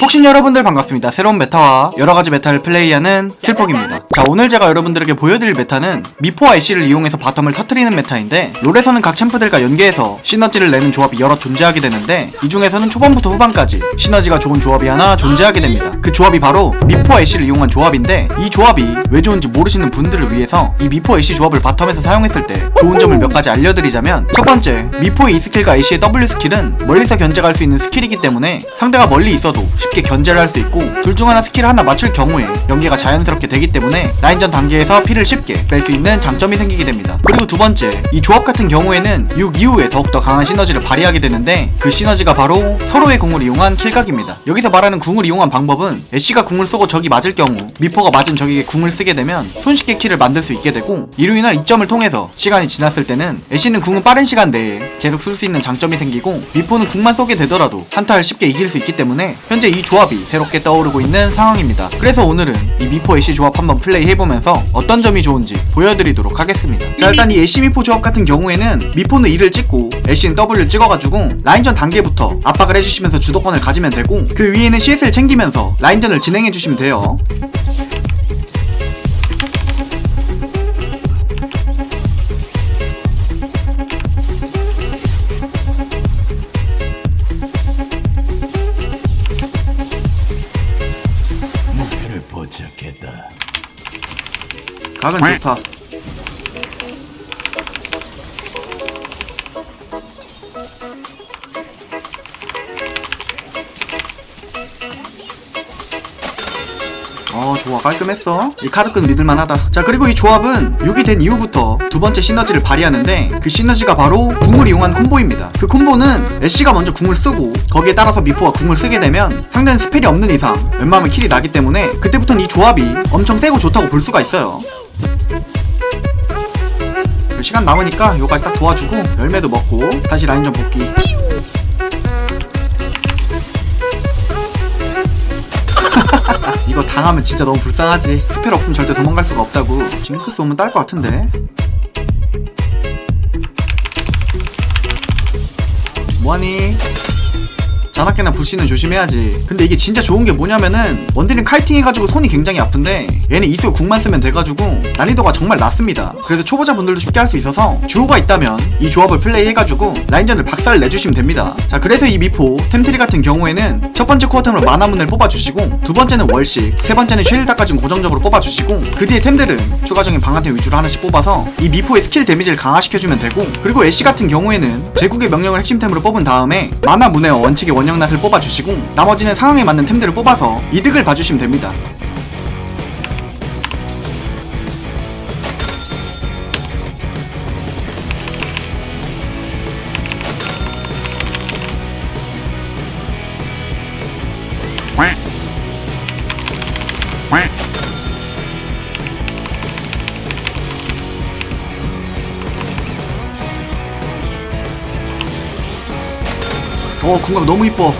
폭신 여러분들 반갑습니다. 새로운 메타와 여러가지 메타를 플레이하는 킬폭입니다. 자 오늘 제가 여러분들에게 보여드릴 메타는 미포와 애쉬를 이용해서 바텀을 터트리는 메타인데 롤에서는 각 챔프들과 연계해서 시너지를 내는 조합이 여러 존재하게 되는데 이 중에서는 초반부터 후반까지 시너지가 좋은 조합이 하나 존재하게 됩니다. 그 조합이 바로 미포와 애쉬를 이용한 조합인데 이 조합이 왜 좋은지 모르시는 분들을 위해서 이 미포 애쉬 조합을 바텀에서 사용했을 때 좋은 점을 몇 가지 알려드리자면 첫 번째 미포의 E 스킬과 애쉬의 W 스킬은 멀리서 견제가 할수 있는 스킬이기 때문에 상대가 멀리 있어도 쉽게 견제를 할 수 있고 둘 중 하나 스킬을 하나 맞출 경우에 연계가 자연스럽게 되기 때문에 라인전 단계에서 피를 쉽게 뺄 수 있는 장점이 생기게 됩니다. 그리고 두 번째 이 조합 같은 경우에는 6 이후에 더욱더 강한 시너지를 발휘하게 되는데 그 시너지가 바로 서로의 궁을 이용한 킬각입니다. 여기서 말하는 궁을 이용한 방법은 애쉬가 궁을 쏘고 적이 맞을 경우 미포가 맞은 적에게 궁을 쓰게 되면 손쉽게 킬을 만들 수 있게 되고 이로 인한 이점을 통해서 시간이 지났을 때는 애쉬는 궁은 빠른 시간 내에 계속 쓸 수 있는 장점이 생기고 미포는 궁만 쏘게 되더라도 한타를 쉽게 이길 수 있기 때문에 현재 이 조합이 새롭게 떠오르고 있는 상황입니다. 그래서 오늘은 이 미포 애쉬 조합 한번 플레이 해보면서 어떤 점이 좋은지 보여드리도록 하겠습니다. 자 일단 이 애쉬 미포 조합 같은 경우에는 미포는 E를 찍고 애쉬는 W를 찍어가지고 라인전 단계부터 압박을 해주시면서 주도권을 가지면 되고 그 위에는 CS를 챙기면서 라인전을 진행해주시면 돼요. 각은 좋다. 어 좋아 깔끔했어. 이 카드끈 믿을만하다. 자 그리고 이 조합은 6이 된 이후부터 두 번째 시너지를 발휘하는데 그 시너지가 바로 궁을 이용한 콤보입니다. 그 콤보는 애쉬가 먼저 궁을 쓰고 거기에 따라서 미포가 궁을 쓰게 되면 상대는 스펠이 없는 이상 웬만하면 킬이 나기 때문에 그때부터는 이 조합이 엄청 세고 좋다고 볼 수가 있어요 시간 남으니까 요까지 딱 도와주고 열매도 먹고 다시 라인전 복귀 이거 당하면 진짜 너무 불쌍하지. 스펠 없으면 절대 도망갈 수가 없다고. 징크스 오면 딸 것 같은데. 뭐하니? 자나깨나 부시는 조심해야지. 근데 이게 진짜 좋은 게 뭐냐면은 원딜은 카이팅 해가지고 손이 굉장히 아픈데 얘는 이수 궁만 쓰면 돼가지고 난이도가 정말 낮습니다. 그래서 초보자분들도 쉽게 할 수 있어서 주호가 있다면 이 조합을 플레이 해가지고 라인전을 박살 내주시면 됩니다. 자 그래서 이 미포 템트리 같은 경우에는 첫 번째 코어템으로 마나문을 뽑아주시고 두 번째는 월식 세 번째는 쉘다까지는 고정적으로 뽑아주시고 그 뒤에 템들은 추가적인 방한템 위주로 하나씩 뽑아서 이 미포의 스킬 데미지를 강화시켜주면 되고 그리고 애쉬 같은 경우에는 제국의 명령을 핵심템으로 뽑은 다음에 문에어 원칙의 원형 낫을 뽑아주시고 나머지는 상황에 맞는 템들을 뽑아서 이득을 봐주시면 됩니다 어 궁각 너무 이뻐.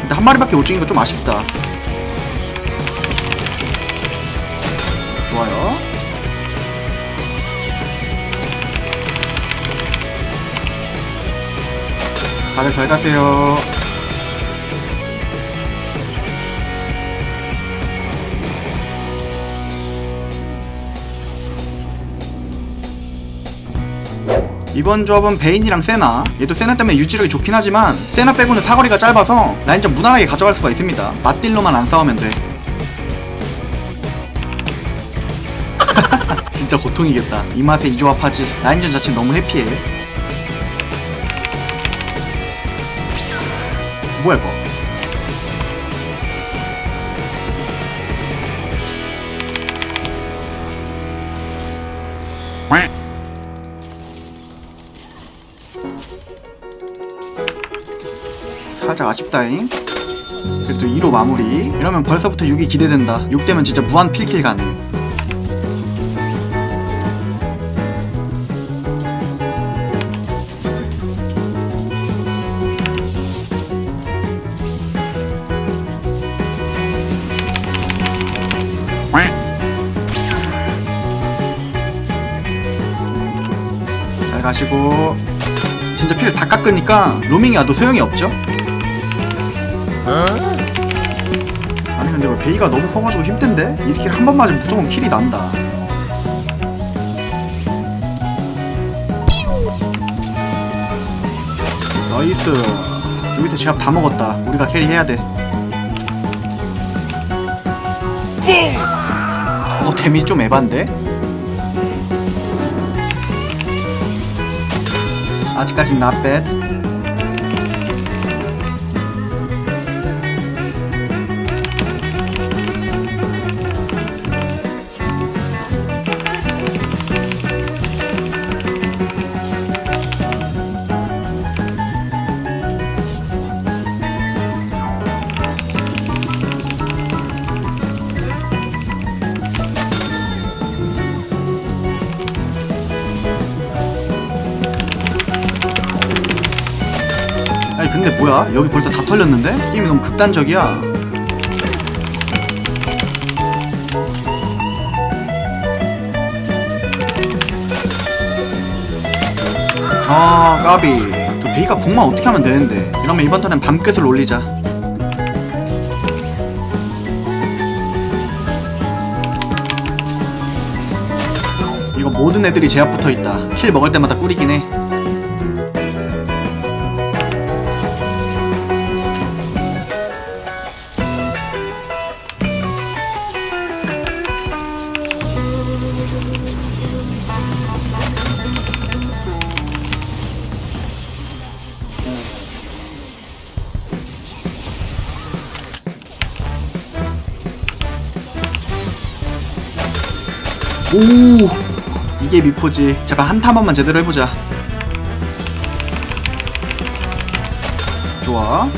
근데 한 마리밖에 못 죽이니까 좀 아쉽다. 좋아요. 다들 잘 가세요 이번 조합은 베인이랑 세나. 얘도 세나 때문에 유지력이 좋긴 하지만 세나 빼고는 사거리가 짧아서 라인전 무난하게 가져갈 수가 있습니다. 맞딜로만 안 싸우면 돼. 진짜 고통이겠다. 이 맛에 이 조합하지. 라인전 자체 너무 해피해. 뭐야 이거 아쉽다잉. 그래도 2로 마무리. 이러면 벌써부터 6이 기대된다. 6 되면 진짜 무한 필킬 가능. 잘 가시고. 진짜 피를 다 깎으니까 로밍이 와도 소용이 없죠? 근데 뭐 베이가 너무 커가지고 힘든데? 이 스킬 한 번 맞으면 무조건 킬이 난다. 나이스. 여기서 제압 다 먹었다. 우리가 캐리해야 돼. 어 데미지 좀 에반데? 아직까진 bad 근데 뭐야? 여기 벌써 다 털렸는데? 게임이 너무 극단적이야. 아 까비. 저 베이가 궁만 어떻게 하면 되는데? 이러면 이번 턴엔 밤끝을 올리자. 이거 모든 애들이 제압 붙어 있다. 킬 먹을 때마다 꿀이긴 해 오! 이게 미포지. 제발 한타 한 번만 제대로 해보자. 좋아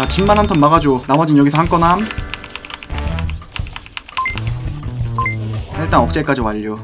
자 집만 한 턴 막아줘. 나머진 여기서 한건 함. 일단 억제까지 완료